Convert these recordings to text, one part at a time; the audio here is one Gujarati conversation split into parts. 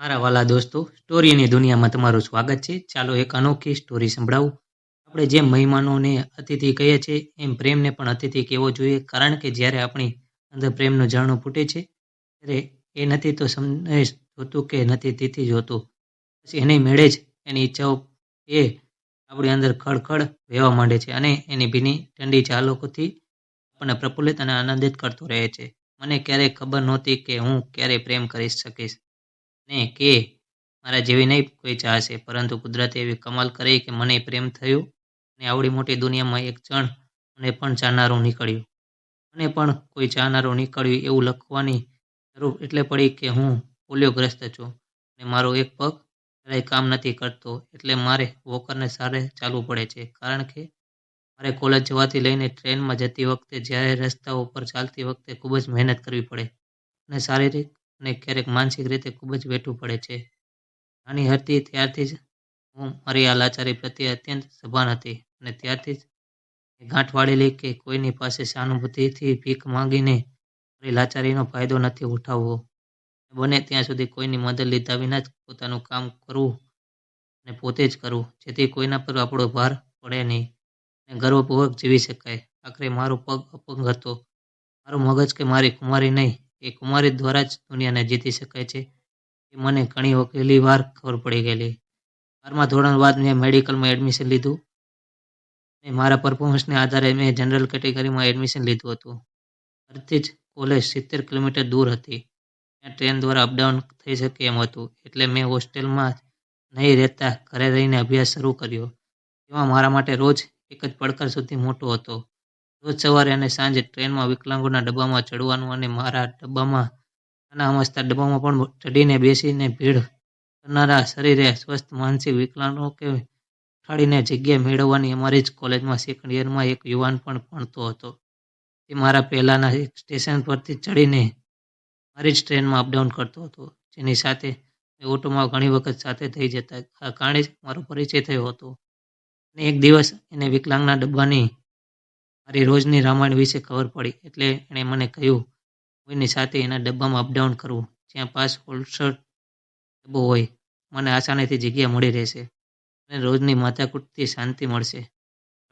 મારા વાલા દોસ્તો સ્ટોરીની દુનિયામાં તમારું સ્વાગત છે. ચાલો એક અનોખી સ્ટોરી સંભળાવું. આપણે જેમ મહેમાનોને અતિથિ કહીએ છીએ, એમ પ્રેમને પણ અતિથિ કહેવો જોઈએ, કારણ કે જ્યારે આપણી અંદર પ્રેમનું ઝરણું ફૂટે છે, ત્યારે એ નથી તો સંદેશ જોતું કે નથી તિથિ જોતું. પછી એની મેળે જ, એની ઈચ્છાઓ એ આપણી અંદર ખડખડ વહેવા માંડે છે અને એની ભીની ઠંડી ચાલોકોથી આપણને પ્રફુલ્લિત અને આનંદિત કરતો રહે છે. મને ક્યારેય ખબર નહોતી કે હું ક્યારેય પ્રેમ કરી શકીશ. ને કે મારા જેવી નહીં કોઈ ચાહશે પરંતુ કુદરતે એવી કમાલ કરી કે મને પ્રેમ થયો અને આવડી મોટી દુનિયામાં એક જણ મને પણ ચાહનારું નીકળ્યું. મને પણ કોઈ ચાહનારું નીકળ્યું એવું લખવાની જરૂર એટલે પડી કે હું પોલિયોગ્રસ્ત છું અને મારો એક પગ જરાય કામ નથી કરતો એટલે મારે વોકરને સારે ચાલવું પડે છે. કારણ કે મારે કોલેજ જવાથી લઈને ટ્રેનમાં જતી વખતે જ્યારે રસ્તાઓ ઉપર ચાલતી વખતે ખૂબ જ મહેનત કરવી પડે અને શારીરિક અને ક્યારેક માનસિક રીતે ખૂબ જ વેઠવું પડે છે. નાની હતી ત્યારથી જ હું મારી આ લાચારી પ્રત્યે અત્યંત સભાન હતી અને ત્યારથી જ ગાંઠ વાળેલી કે કોઈની પાસે સહાનુભૂતિથી ભીખ માંગીને મારી લાચારીનો ફાયદો નથી ઉઠાવવો. બને ત્યાં સુધી કોઈની મદદ લીધા વિના જ પોતાનું કામ કરવું અને પોતે જ કરવું, જેથી કોઈના પર આપણો ભાર પડે નહીં ગર્વપૂર્વક જીવી શકાય. આખરે મારો પગ અપંગ હતો. મારું મગજ કે મારી કુમારી નહીં. એ કુમારી દ્વારા જ દુનિયાને જીતી શકાય છે. એ મને ઘણી વખેલી વાર ખબર પડી ગયેલી. બારમા ધોરણ બાદ મેં મેડિકલમાં એડમિશન લીધું. અને મારા પરફોર્મન્સને આધારે મેં જનરલ કેટેગરીમાં એડમિશન લીધું હતું. ઘરથી જ કોલેજ સિત્તેર કિલોમીટર દૂર હતી. ત્યાં ટ્રેન દ્વારા અપડાઉન થઈ શકે એમ હતું. એટલે મેં હોસ્ટેલમાં નહીં રહેતા ઘરે રહીને અભ્યાસ શરૂ કર્યો. એમાં મારા માટે રોજ એક જ પડકાર સૌથી મોટો હતો. રોજ સવારે અને સાંજે ટ્રેનમાં વિકલાંગોના ડબ્બામાં ચડવાનું અને મારા ડબ્બામાં નાના અમસ્તા ડબ્બામાં પણ ચડીને બેસીને ભીડ કરનારા શરીરે સ્વસ્થ, માનસિક વિકલાંગો કે ઉઠાડીને જગ્યા મેળવવાની અમારી જ કોલેજમાં સેકન્ડ યરમાં એક યુવાન પણ ભણતો હતો. તે મારા પહેલાંના એક સ્ટેશન પરથી ચડીને મારી જ ટ્રેનમાં અપડાઉન કરતો હતો. જેની સાથે ઓટોમાં ઘણી વખત સાથે થઈ જતા. આ કારણે જ મારો પરિચય થયો હતો. અને એક દિવસ એને વિકલાંગના ડબ્બાની મારી રોજની રામાયણ વિશે ખબર પડી એટલે એણે મને કહ્યું, કોઈની સાથે એના ડબ્બામાં અપડાઉન કરવું, જ્યાં પાસ હોલ્સર ડબ્બો હોય, મને આસાનીથી જગ્યા મળી રહેશે. અને રોજની માથાકૂટથી શાંતિ મળશે.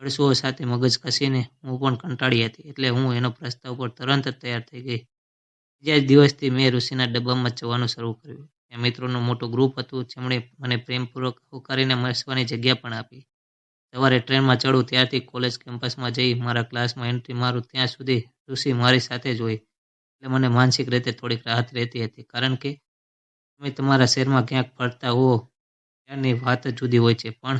અળસુઓ સાથે મગજ કસીને હું પણ કંટાળી હતી એટલે હું એનો પ્રસ્તાવ પર તરત જ તૈયાર થઈ ગઈ. બીજા જ દિવસથી મેં ઋષિના ડબ્બામાં જવાનું શરૂ કર્યું. ત્યાં મિત્રોનું મોટું ગ્રુપ હતું, જેમણે મને પ્રેમપૂર્વક હોકારીને મસવાની જગ્યા પણ આપી. સવારે ટ્રેનમાં ચડું ત્યારથી કોલેજ કેમ્પસમાં જઈ મારા ક્લાસમાં એન્ટ્રી મારું ત્યાં સુધી ઋષિ મારી સાથે જ હોય. એટલે મને માનસિક રીતે થોડીક રાહત રહેતી હતી. કારણ કે તમે તમારા શહેરમાં ક્યાંક ફરતા હો, ત્યાંની વાત જુદી હોય છે. પણ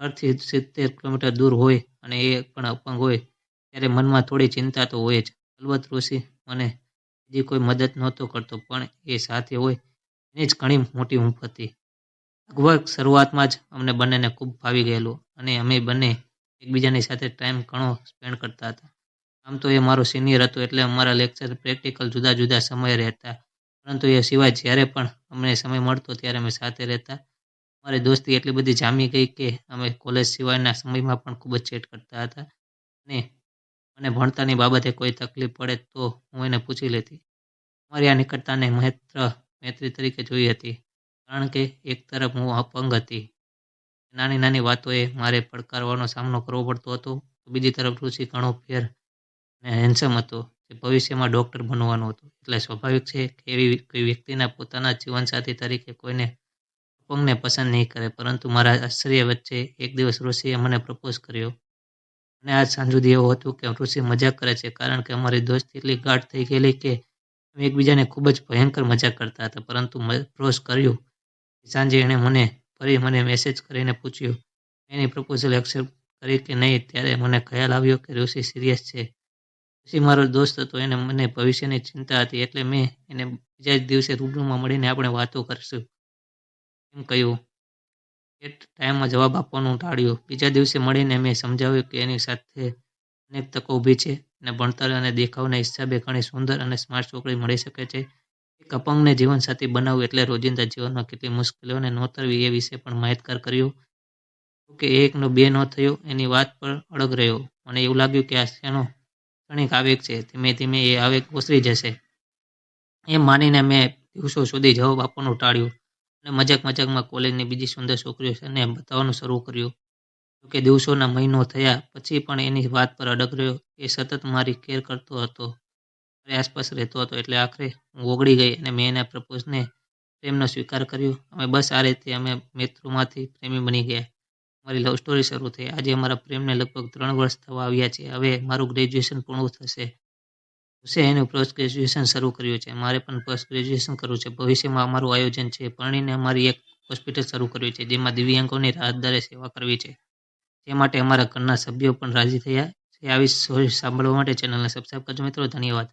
અડથી સિત્તેર કિલોમીટર દૂર હોય અને એ પણ અપંગ હોય, ત્યારે મનમાં થોડી ચિંતા તો હોય જ. અલબત્ત ઋષિ મને બીજી કોઈ મદદ નહોતો કરતો, પણ એ સાથે હોય, એની જ ઘણી મોટી હૂંફ હતી. લગભગ શરૂઆતમાં જ અમને બંનેને ખૂબ ફાવી ગયેલું અને અમે બંને એકબીજાની સાથે ટાઈમ ઘણો સ્પેન્ડ કરતા હતા. આમ તો એ મારો સિનિયર હતો એટલે અમારા લેક્ચર પ્રેક્ટિકલ જુદા જુદા સમયે રહેતા. પરંતુ એ સિવાય જ્યારે પણ અમને સમય મળતો ત્યારે અમે સાથે રહેતા. અમારી દોસ્તી એટલી બધી જામી ગઈ કે અમે કોલેજ સિવાયના સમયમાં પણ ખૂબ જ ચેટ કરતા હતા. અને મને ભણતાની બાબતે કોઈ તકલીફ પડે તો હું એને પૂછી લેતી. અમારી આ નિકટતાને મહેત્ર, મૈત્રી તરીકે જોઈ હતી. કારણ કે એક તરફ હું અપંગ હતી. નાની નાની વાતોએ મારે પડકારવાનો સામનો કરવો પડતો હતો. બીજી તરફ ઋષિ ઘણો ફેર અને હેન્ડસમ હતો, જે ભવિષ્યમાં ડૉક્ટર બનવાનો હતો. એટલે સ્વાભાવિક છે કે એવી કોઈ વ્યક્તિના પોતાના જીવનસાથી તરીકે કોઈને અપંગને પસંદ નહીં કરે. પરંતુ મારા આશ્ચર્ય વચ્ચે એક દિવસ ઋષિએ મને પ્રપોઝ કર્યો. અને આજ સાંજ સુધી એવું હતું કે ઋષિ મજાક કરે છે કારણ કે અમારી દોસ્તી એટલી ગાઢ થઈ ગયેલી કે અમે એકબીજાને ખૂબ જ ભયંકર મજાક કરતા હતા. પરંતુ પ્રપોઝ કર્યું. સાંજે એણે મને ફરી મને મેસેજ કરીને પૂછ્યું, એની પ્રપોઝલ એક્સેપ્ટ કરી કે નહીં? ત્યારે મને ખ્યાલ આવ્યો કે ઋષિ સિરિયસ છે. ઋષિ મારો દોસ્ત હતો, એને મને ભવિષ્યની ચિંતા હતી, એટલે મેં એને બીજા જ દિવસે રૂબરૂમાં મળીને આપણે વાતો કરીશું. એમ કહ્યું. એ ટાઈમમાં જવાબ આપવાનું ટાળ્યું. બીજા દિવસે મળીને મેં સમજાવ્યું કે એની સાથે અનેક તકો ઊભી છે અને ભણતર અને દેખાવના હિસાબે ઘણી સુંદર અને સ્માર્ટ છોકરી મળી શકે છે. એક અપંગને જીવનસાથી બનાવવું એટલે રોજિંદા જીવનમાં કેટલી મુશ્કેલીઓને નોતરવી એ વિશે પણ માહિતગાર કર્યું. કે એકનો બે ન થયો, એની વાત પર અડગ રહ્યો. મને એવું લાગ્યું કે આ શેનો ક્ષણિક આવેગ છે. ધીમે ધીમે એ આવેગ ઓસરી જશે. એમ માનીને મેં દિવસો સુધી જવાબ આપવાનું ટાળ્યું અને મજાક મજાકમાં કોલેજની બીજી સુંદર છોકરીઓ છે એને બતાવવાનું શરૂ કર્યું. જોકે દિવસોના મહિનો થયા પછી પણ એની વાત પર અડગ રહ્યો. એ સતત મારી કેર કરતો હતો. આસપાસ રહેતો હતો એટલે આખરે હું ઓગળી ગઈ અને મેં એના પ્રપોઝને પ્રેમનો સ્વીકાર કર્યો. અમે બસ આ રીતે અમે મિત્રોમાંથી પ્રેમી બની ગયા. મારી લવ સ્ટોરી શરૂ થઈ. આજે અમારા પ્રેમને લગભગ ત્રણ વર્ષ થવા આવ્યા છે. હવે મારું ગ્રેજ્યુએશન પૂર્ણ થશે. એનું પોસ્ટ ગ્રેજ્યુએશન શરૂ કર્યું છે. મારે પણ પોસ્ટ ગ્રેજ્યુએશન કરવું છે. ભવિષ્યમાં અમારું આયોજન છે. પરણીને અમારી એક હોસ્પિટલ શરૂ કરવી છે, જેમાં દિવ્યાંગોની રાહતદારે સેવા કરવી છે. તે માટે અમારા ઘરના સભ્યો પણ રાજી થયા છે. આવી સાંભળવા માટે ચેનલને સબસ્ક્રાઈબ કરજો મિત્રો. ધન્યવાદ.